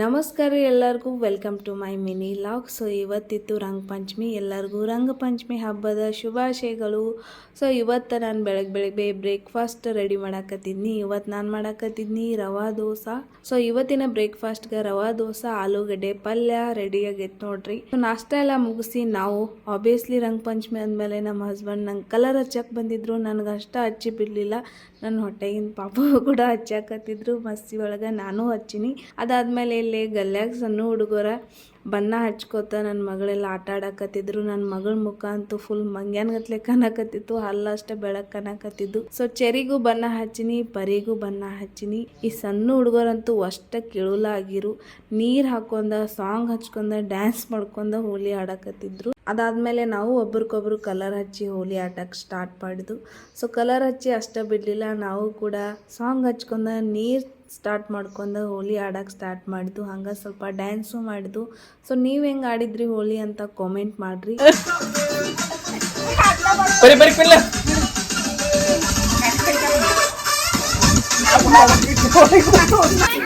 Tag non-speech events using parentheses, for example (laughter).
ನಮಸ್ಕಾರ ಎಲ್ಲರಿಗೂ welcome to my mini vlog so ಇವತ್ತಿತ್ತು Ranga Panchami. ಎಲ್ಲರಿಗೂ ರಂಗ ಪಂಚಮಿ ಹಬ್ಬದ ಶುಭಾಶಯಗಳು. ಸೊ ಇವತ್ತು ನಾನು ಬೆಳಗ್ಗೆ ಬೆಳಗ್ಗೆ ಬ್ರೇಕ್ಫಾಸ್ಟ್ ರೆಡಿ ಮಾಡಾಕತ್ತಿದ್ನಿ. ಇವತ್ತು ನಾನು ಮಾಡಾಕತ್ತಿದ್ನಿ ರವಾ ದೋಸೆ. ಸೊ ಇವತ್ತಿನ ಬ್ರೇಕ್ಫಾಸ್ಟ್ಗೆ ರವಾ ದೋಸೆ, ಆಲೂಗಡ್ಡೆ ಪಲ್ಯ ರೆಡಿ ಆಗೈತೆ ನೋಡ್ರಿ. ನಾಷ್ಟ ಎಲ್ಲ ಮುಗಿಸಿ ನಾವು ಆಬ್ವಿಯಸ್ಲಿ ರಂಗ ಪಂಚಮಿ ಅಂದಮೇಲೆ ನಮ್ಮ ಹಸ್ಬೆಂಡ್ ನಂಗೆ ಕಲರ್ ಹಚ್ಚಕ್ಕೆ ಬಂದಿದ್ರು. ನನಗೆ ಅಷ್ಟ ಹಚ್ಚಿ ಬಿಡಲಿಲ್ಲ. ನನ್ನ ಹೊಟ್ಟೆಗಿನ ಪಾಪ ಕೂಡ ಹಚ್ಚಾಕತ್ತಿದ್ರು ಮಸ್ತಿ ಒಳಗೆ ನಾನು ಹಚ್ಚಿನಿ. ಅದಾದ್ಮೇಲೆ ಇಲ್ಲಿ ಗಲ್ಯಾಗ ಸಣ್ಣ ಹುಡುಗರ ಬಣ್ಣ ಹಚ್ಕೋತ ನನ್ನ ಮಗಳೆಲ್ಲ ಆಟ ಆಡಕತ್ತಿದ್ರು. ನನ್ನ ಮಗಳ ಮುಖ ಅಂತೂ ಫುಲ್ ಮಂಗ್ಯಾನ್ಗತ್ಲೆ ಕಾಣಕತ್ತಿತ್ತು. ಅಲ್ಲಷ್ಟೇ ಬೆಳಕ್ ಕಾಣಕತ್ತಿದ್ದು. ಸೊ ಚೆರಿಗೂ ಬಣ್ಣ ಹಚ್ಚಿನಿ, ಪರಿಗೂ ಬಣ್ಣ ಹಚ್ಚಿನಿ. ಈ ಸಣ್ಣ ಹುಡುಗರಂತೂ ಅಷ್ಟ ಕೇಳಲಾಗಿರು ನೀರು ಹಾಕೊಂಡ ಸಾಂಗ್ ಹಚ್ಕೊಂಡ ಡ್ಯಾನ್ಸ್ ಮಾಡ್ಕೊಂಡ ಹೋಲಿ ಆಡಕತ್ತಿದ್ರು. ಅದಾದ್ಮೇಲೆ ನಾವು ಒಬ್ರಿಗೊಬ್ರು ಕಲರ್ ಹಚ್ಚಿ ಹೋಲಿ ಆಟಕ್ಕೆ ಸ್ಟಾರ್ಟ್ ಮಾಡಿದ್ವು. ಸೊ ಕಲರ್ ಹಚ್ಚಿ ಅಷ್ಟೇ ಬಿಡಲಿಲ್ಲ. ನಾವು ಕೂಡ ಸಾಂಗ್ ಹಚ್ಕೊಂಡ ನೀರು ಸ್ಟಾರ್ಟ್ ಮಾಡ್ಕೊಂಡು ಹೋಲಿ ಆಡಕ್ಕೆ ಸ್ಟಾರ್ಟ್ ಮಾಡಿದ್ದು ಹಂಗೆ ಸ್ವಲ್ಪ ಡ್ಯಾನ್ಸು ಮಾಡಿದ್ದು ಸೊ ನೀವು ಹೆಂಗೆ ಆಡಿದ್ರಿ ಹೋಲಿ ಅಂತ ಕಾಮೆಂಟ್ ಮಾಡಿರಿ. ಬರಿ ಬರಿ ಪಿಲ್ಲ. (laughs)